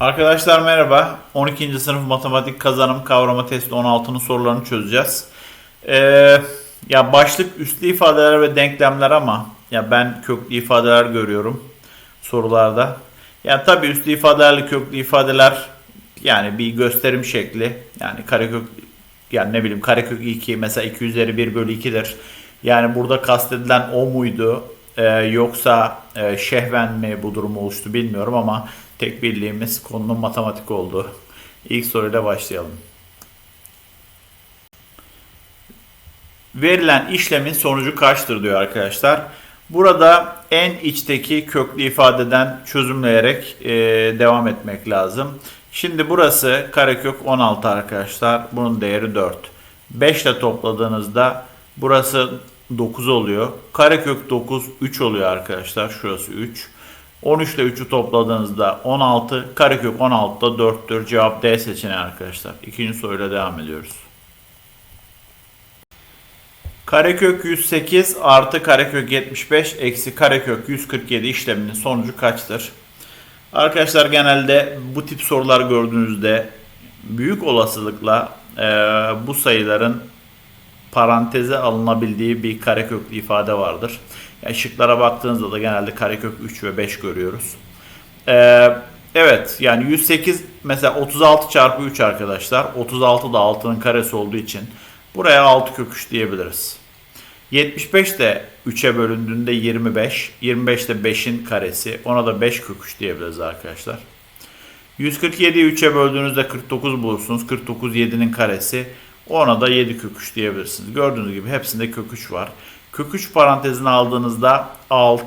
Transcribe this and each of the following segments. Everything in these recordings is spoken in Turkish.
Arkadaşlar merhaba. 12. sınıf matematik kazanım kavrama testi 16'nın sorularını çözeceğiz. Ee, ya başlık üslü ifadeler ve denklemler ama ya ben köklü ifadeler görüyorum sorularda. Ya tabii üslü ifadelerle köklü ifadeler yani bir gösterim şekli. Yani karekök yani ne bileyim karekök 2 mesela 2 üzeri 1 bölü 2'dir. Yani burada kastedilen o muydu? Ee, yoksa e, şehven mi bu durumu oluştu bilmiyorum ama tek bildiğimiz konunun matematik olduğu. İlk soruyla başlayalım. Verilen işlemin sonucu kaçtır diyor arkadaşlar. Burada en içteki köklü ifadeden çözümleyerek e, devam etmek lazım. Şimdi burası karekök 16 arkadaşlar. Bunun değeri 4. 5 ile topladığınızda burası 9 oluyor. Karekök 9 3 oluyor arkadaşlar. Şurası 3. 13 ile 3'ü topladığınızda 16. Karekök 16 da 4'tür. Cevap D seçeneği arkadaşlar. İkinci soruyla devam ediyoruz. Karekök 108 artı karekök 75 eksi karekök 147 işleminin sonucu kaçtır? Arkadaşlar genelde bu tip sorular gördüğünüzde büyük olasılıkla e, bu sayıların paranteze alınabildiği bir kareköklü ifade vardır. Yani şıklara baktığınızda da genelde karekök 3 ve 5 görüyoruz. E, evet yani 108 mesela 36 çarpı 3 arkadaşlar. 36 da 6'nın karesi olduğu için buraya 6 kök 3 diyebiliriz. 75 de 3'e bölündüğünde 25. 25 de 5'in karesi. Ona da 5 kök 3 diyebiliriz arkadaşlar. 147'yi 3'e böldüğünüzde 49 bulursunuz. 49 7'nin karesi. Ona da 7 kök 3 diyebilirsiniz. Gördüğünüz gibi hepsinde kök 3 var. Kök 3 parantezini aldığınızda 6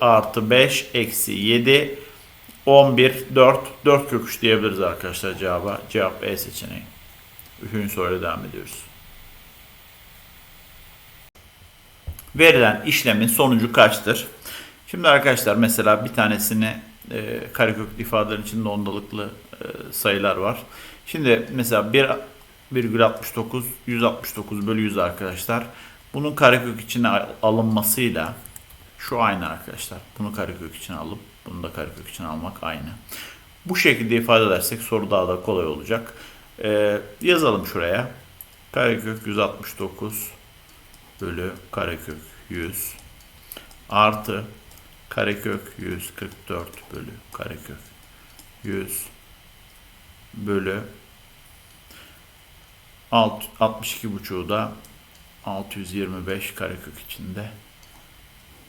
artı 5 eksi 7 11 4 4 kök 3 diyebiliriz arkadaşlar cevaba. Cevap E seçeneği. Üçüncü soruyla devam ediyoruz. verilen işlemin sonucu kaçtır? Şimdi arkadaşlar mesela bir tanesini e, kareköklü ifadelerin içinde ondalıklı e, sayılar var. Şimdi mesela 1,69 169 bölü 100 arkadaşlar. Bunun karekök içine alınmasıyla şu aynı arkadaşlar. Bunu karekök içine alıp bunu da karekök içine almak aynı. Bu şekilde ifade edersek soru daha da kolay olacak. E, yazalım şuraya. Karekök 169 bölü karekök 100 artı karekök 144 bölü karekök 100 bölü 62 buçuğu da 625 karekök içinde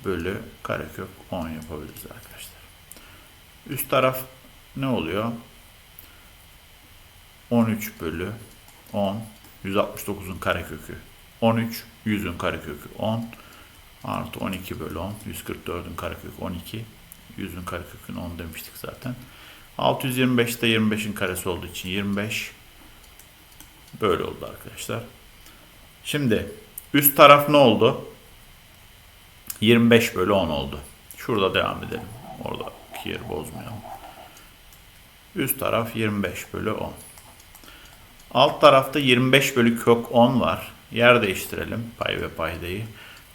bölü karekök 10 yapabiliriz arkadaşlar. Üst taraf ne oluyor? 13 bölü 10 169'un karekökü 13 100'ün karekökü 10 artı 12 bölü 10 144'ün karekökü 12 100'ün karekökünü 10 demiştik zaten 625 de 25'in karesi olduğu için 25 böyle oldu arkadaşlar. Şimdi üst taraf ne oldu? 25 bölü 10 oldu. Şurada devam edelim. Oradaki yeri bozmayalım. Üst taraf 25 bölü 10 alt tarafta 25 bölü kök 10 var. Yer değiştirelim. Pay ve paydayı.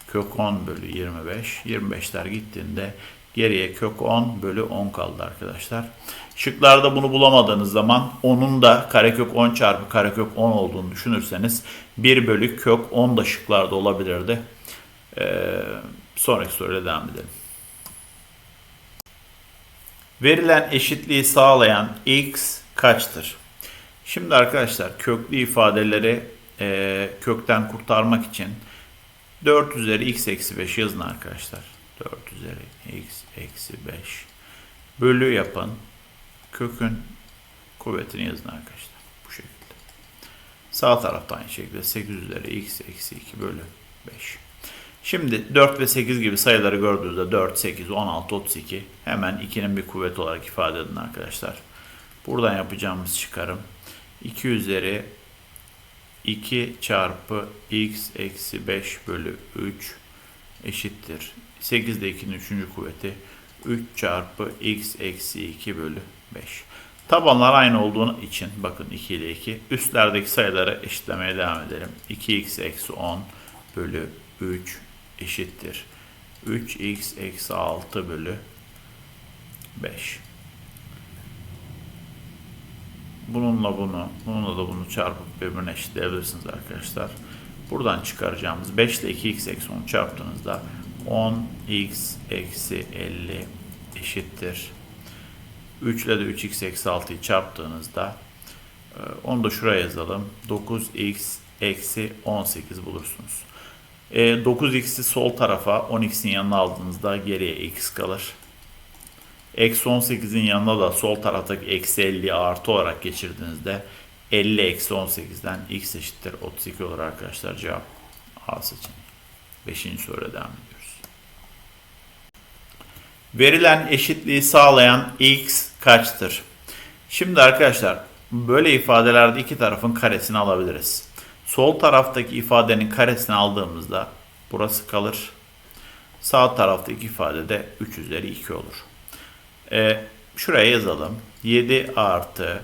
Kök 10 bölü 25. 25'ler gittiğinde geriye kök 10 bölü 10 kaldı arkadaşlar. Şıklarda bunu bulamadığınız zaman onun da karekök 10 çarpı karekök 10 olduğunu düşünürseniz 1 bölü kök 10 da şıklarda olabilirdi. Ee, sonraki soruyla devam edelim. Verilen eşitliği sağlayan x kaçtır? Şimdi arkadaşlar köklü ifadeleri e, kökten kurtarmak için 4 üzeri x eksi 5 yazın arkadaşlar. 4 üzeri x eksi 5 bölü yapın. Kökün kuvvetini yazın arkadaşlar. Bu şekilde. Sağ tarafta aynı şekilde 8 üzeri x eksi 2 bölü 5. Şimdi 4 ve 8 gibi sayıları gördüğünüzde 4, 8, 16, 32 hemen 2'nin bir kuvvet olarak ifade edin arkadaşlar. Buradan yapacağımız çıkarım 2 üzeri 2 çarpı x eksi 5 bölü 3 eşittir. 8 de 2'nin 3. kuvveti 3 çarpı x eksi 2 bölü 5. Tabanlar aynı olduğu için bakın 2 ile 2 üstlerdeki sayıları eşitlemeye devam edelim. 2x eksi 10 bölü 3 eşittir. 3x eksi 6 bölü 5. bununla bunu, bununla da bunu çarpıp birbirine eşitleyebilirsiniz arkadaşlar. Buradan çıkaracağımız 5 ile 2x eksi 10 çarptığınızda 10x eksi 50 eşittir. 3 ile de 3x eksi 6'yı çarptığınızda e, onu da şuraya yazalım. 9x eksi 18 bulursunuz. E, 9x'i sol tarafa 10x'in yanına aldığınızda geriye x kalır. Eksi 18'in yanına da sol taraftaki eksi 50 artı olarak geçirdiğinizde 50 eksi 18'den x eşittir 32 olur arkadaşlar. Cevap A seçeneği. Beşinci soruya devam ediyoruz. Verilen eşitliği sağlayan x kaçtır? Şimdi arkadaşlar böyle ifadelerde iki tarafın karesini alabiliriz. Sol taraftaki ifadenin karesini aldığımızda burası kalır. Sağ taraftaki ifade de 3 üzeri 2 olur. Ee, şuraya yazalım. 7 artı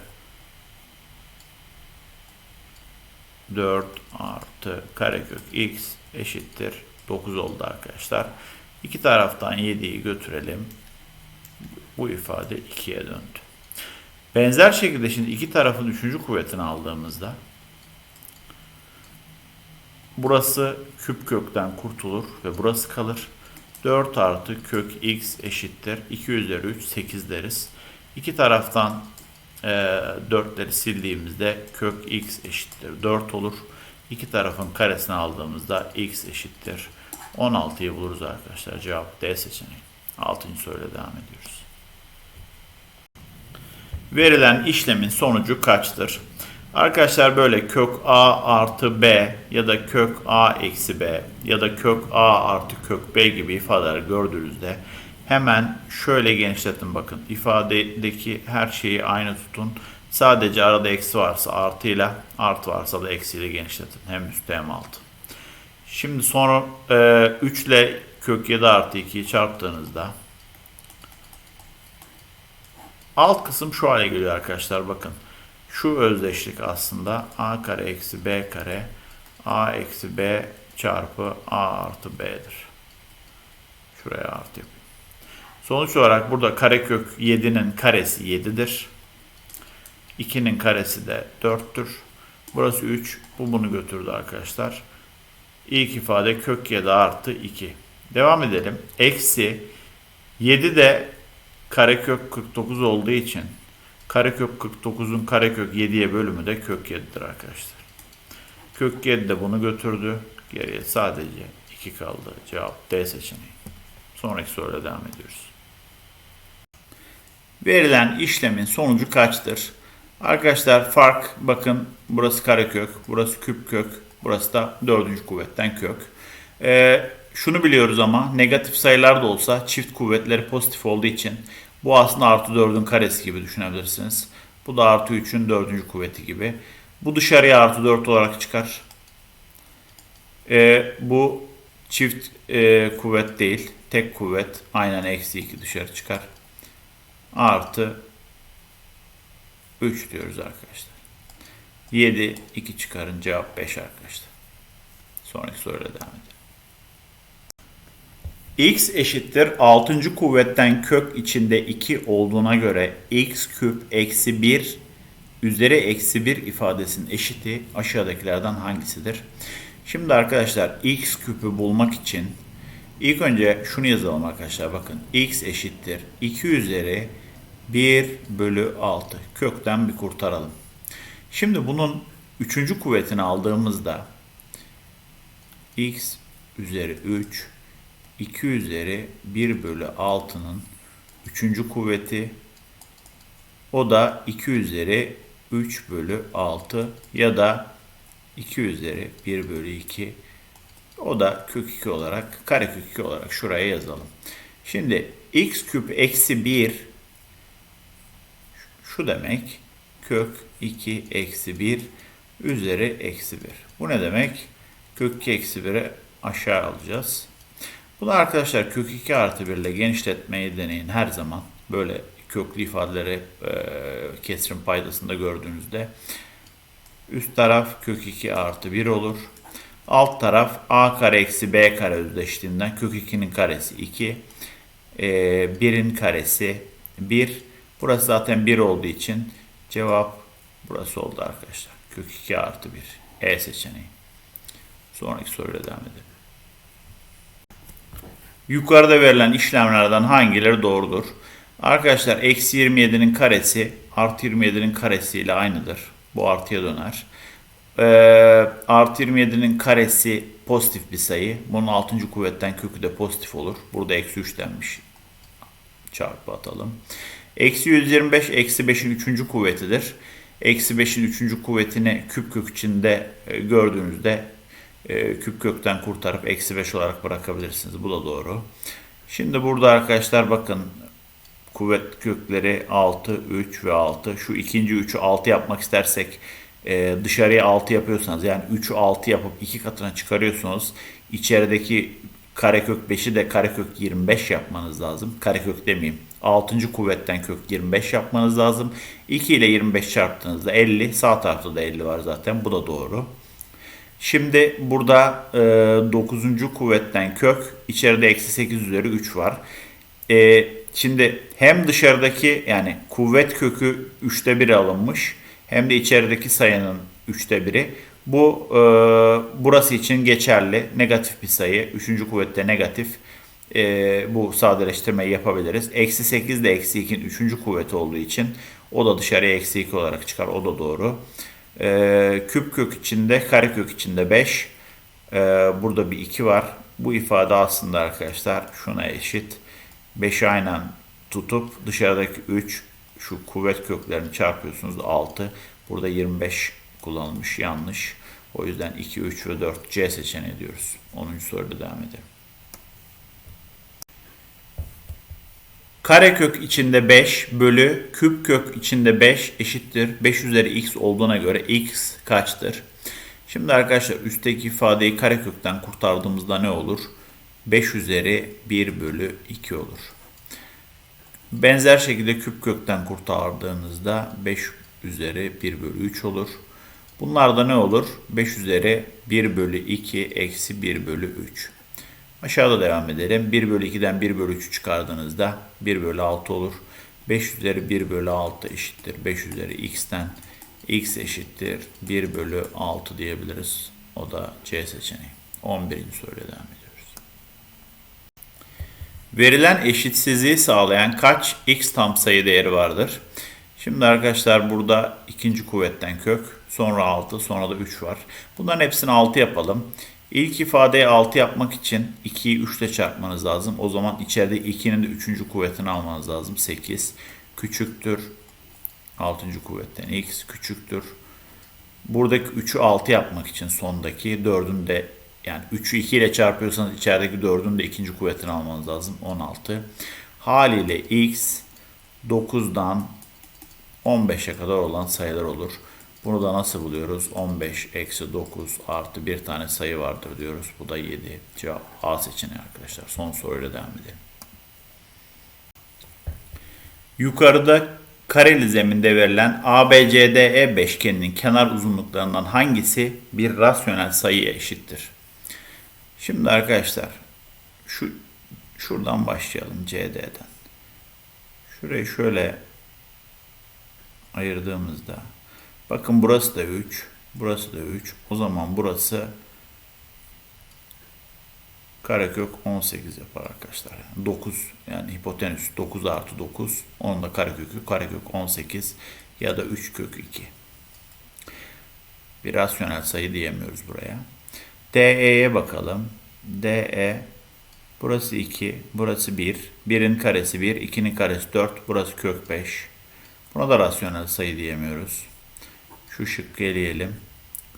4 artı karekök x eşittir 9 oldu arkadaşlar. İki taraftan 7'yi götürelim. Bu ifade 2'ye döndü. Benzer şekilde şimdi iki tarafın üçüncü kuvvetini aldığımızda burası küp kökten kurtulur ve burası kalır. 4 artı kök x eşittir. 2 üzeri 3 8 deriz. İki taraftan e, 4'leri sildiğimizde kök x eşittir 4 olur. İki tarafın karesini aldığımızda x eşittir 16'yı buluruz arkadaşlar. Cevap D seçeneği. 6. soruyla devam ediyoruz. Verilen işlemin sonucu kaçtır? Arkadaşlar böyle kök a artı b ya da kök a eksi b ya da kök a artı kök b gibi ifadeler gördüğünüzde hemen şöyle genişletin bakın. İfadedeki her şeyi aynı tutun. Sadece arada eksi varsa artıyla artı varsa da eksiyle genişletin. Hem üstte hem altı. Şimdi sonra e, 3 ile kök 7 artı 2'yi çarptığınızda alt kısım şu hale geliyor arkadaşlar bakın. Şu özdeşlik aslında a kare eksi b kare a eksi b çarpı a artı b'dir. Şuraya artı yapayım. Sonuç olarak burada karekök 7'nin karesi 7'dir. 2'nin karesi de 4'tür. Burası 3. Bu bunu götürdü arkadaşlar. İlk ifade kök 7 artı 2. Devam edelim. Eksi 7 de karekök 49 olduğu için karekök 49'un karekök 7'ye bölümü de kök 7'dir arkadaşlar. Kök 7 de bunu götürdü. Geriye sadece 2 kaldı. Cevap D seçeneği. Sonraki soruyla devam ediyoruz. Verilen işlemin sonucu kaçtır? Arkadaşlar fark bakın burası karekök, burası küp kök, burası da dördüncü kuvvetten kök. Ee, şunu biliyoruz ama negatif sayılar da olsa çift kuvvetleri pozitif olduğu için bu aslında artı 4'ün karesi gibi düşünebilirsiniz. Bu da artı 3'ün dördüncü kuvveti gibi. Bu dışarıya artı 4 olarak çıkar. Ee, bu çift e, kuvvet değil. Tek kuvvet aynen eksi 2 dışarı çıkar. Artı 3 diyoruz arkadaşlar. 7, 2 çıkarın cevap 5 arkadaşlar. Sonraki soruyla devam edelim. x eşittir 6. kuvvetten kök içinde 2 olduğuna göre x küp eksi 1 üzeri eksi 1 ifadesinin eşiti aşağıdakilerden hangisidir? Şimdi arkadaşlar x küpü bulmak için ilk önce şunu yazalım arkadaşlar bakın x eşittir 2 üzeri 1 bölü 6 kökten bir kurtaralım. Şimdi bunun üçüncü kuvvetini aldığımızda x üzeri 3 2 üzeri 1 bölü 6'nın üçüncü kuvveti o da 2 üzeri 3 bölü 6 ya da 2 üzeri 1 bölü 2 o da kök 2 olarak kare kök 2 olarak şuraya yazalım. Şimdi x küp eksi 1 şu demek kök 2 eksi 1 üzeri eksi 1. Bu ne demek? Kök 2 eksi 1'i aşağı alacağız. Bunu arkadaşlar kök 2 artı 1 ile genişletmeyi deneyin her zaman. Böyle köklü ifadeleri e, kesrin paydasında gördüğünüzde. Üst taraf kök 2 artı 1 olur. Alt taraf a kare eksi b kare özdeşliğinden kök 2'nin karesi 2. E, 1'in karesi 1. Burası zaten 1 olduğu için cevap Burası oldu arkadaşlar. Kök 2 artı 1. E seçeneği. Sonraki soruyla devam edelim. Yukarıda verilen işlemlerden hangileri doğrudur? Arkadaşlar eksi 27'nin karesi artı 27'nin karesiyle aynıdır. Bu artıya döner. Ee, artı 27'nin karesi pozitif bir sayı. Bunun 6. kuvvetten kökü de pozitif olur. Burada eksi 3 denmiş. Çarpı atalım. Eksi 125 eksi 5'in 3. kuvvetidir. Eksi 5'in 3. kuvvetini küp kök içinde e, gördüğünüzde e, küp kökten kurtarıp eksi 5 olarak bırakabilirsiniz. Bu da doğru. Şimdi burada arkadaşlar bakın kuvvet kökleri 6, 3 ve 6. Şu ikinci 3'ü 6 yapmak istersek e, dışarıya 6 yapıyorsanız yani 3'ü 6 yapıp 2 katına çıkarıyorsunuz. İçerideki karekök 5'i de karekök 25 yapmanız lazım. Karekök demeyeyim. 6. kuvvetten kök 25 yapmanız lazım. 2 ile 25 çarptığınızda 50. Sağ tarafta da 50 var zaten. Bu da doğru. Şimdi burada e, 9. kuvvetten kök içeride eksi 8 üzeri 3 var. E, şimdi hem dışarıdaki yani kuvvet kökü 3'te 1 alınmış hem de içerideki sayının 3'te 1'i. Bu e, burası için geçerli negatif bir sayı. 3. kuvvette negatif. E, bu sadeleştirmeyi yapabiliriz. Eksi 8 de eksi 2'nin 3. kuvveti olduğu için o da dışarıya eksi 2 olarak çıkar. O da doğru. E, küp kök içinde, kare kök içinde 5. E, burada bir 2 var. Bu ifade aslında arkadaşlar şuna eşit. 5'i aynen tutup dışarıdaki 3 şu kuvvet köklerini çarpıyorsunuz 6. Burada 25 kullanılmış yanlış. O yüzden 2, 3 ve 4 C seçeneği diyoruz. 10. soruda devam edelim. Karekök içinde 5 bölü küp kök içinde 5 eşittir. 5 üzeri x olduğuna göre x kaçtır? Şimdi arkadaşlar üstteki ifadeyi karekökten kurtardığımızda ne olur? 5 üzeri 1 bölü 2 olur. Benzer şekilde küp kökten kurtardığınızda 5 üzeri 1 bölü 3 olur. Bunlar da ne olur? 5 üzeri 1 bölü 2 eksi 1 bölü 3. Aşağıda devam edelim. 1 bölü 2'den 1 bölü 3'ü çıkardığınızda 1 bölü 6 olur. 5 üzeri 1 bölü 6 eşittir. 5 üzeri x'ten x eşittir. 1 bölü 6 diyebiliriz. O da C seçeneği. 11. soruyla devam ediyoruz. Verilen eşitsizliği sağlayan kaç x tam sayı değeri vardır? Şimdi arkadaşlar burada ikinci kuvvetten kök, sonra 6, sonra da 3 var. Bunların hepsini 6 yapalım. İlk ifadeyi 6 yapmak için 2'yi 3 ile çarpmanız lazım. O zaman içeride 2'nin de 3. kuvvetini almanız lazım. 8 küçüktür. 6. kuvvetten x küçüktür. Buradaki 3'ü 6 yapmak için sondaki 4'ün de yani 3'ü 2 ile çarpıyorsanız içerideki 4'ün de ikinci kuvvetini almanız lazım. 16. Haliyle x 9'dan 15'e kadar olan sayılar olur. Bunu da nasıl buluyoruz? 15 eksi 9 artı bir tane sayı vardır diyoruz. Bu da 7. Cevap A seçeneği arkadaşlar. Son soruyla devam edelim. Yukarıda kareli zeminde verilen ABCDE beşgeninin kenar uzunluklarından hangisi bir rasyonel sayıya eşittir? Şimdi arkadaşlar şu şuradan başlayalım CD'den. Şurayı şöyle ayırdığımızda bakın burası da 3, burası da 3. O zaman burası karekök 18 yapar arkadaşlar. Yani 9 yani hipotenüs 9 artı 9. Onun da karekökü karekök 18 ya da 3 kök 2. Bir rasyonel sayı diyemiyoruz buraya. DE'ye bakalım. DE burası 2, burası 1. 1'in karesi 1, 2'nin karesi 4, burası kök 5. Buna da rasyonel sayı diyemiyoruz. Şu şıkkı eleyelim.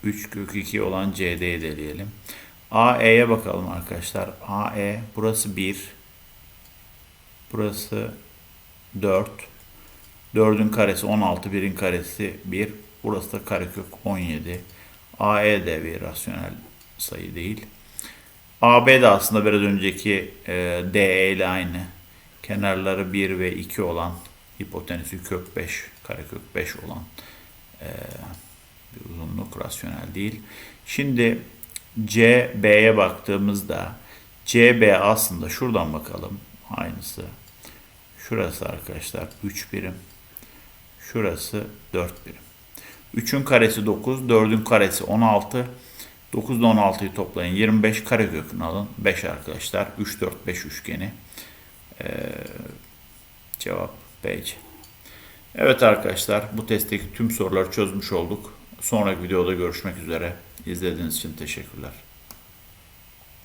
3 kök 2 olan CD'yi de eleyelim. AE'ye bakalım arkadaşlar. AE burası 1. Burası 4. 4'ün karesi 16, 1'in karesi 1. Burası da karekök 17. AE de bir rasyonel sayı değil. AB de aslında biraz önceki e, DE ile aynı. Kenarları 1 ve 2 olan hipotenüsü kök 5, karekök 5 olan e, bir uzunluk rasyonel değil. Şimdi CB'ye baktığımızda CB aslında şuradan bakalım aynısı. Şurası arkadaşlar 3 birim. Şurası 4 birim. 3'ün karesi 9, 4'ün karesi 16. 9 ile 16'yı toplayın. 25 karekökünü alın. 5 arkadaşlar. 3, 4, 5 üçgeni. Ee, cevap B. Evet arkadaşlar bu testteki tüm soruları çözmüş olduk. Sonraki videoda görüşmek üzere. İzlediğiniz için teşekkürler.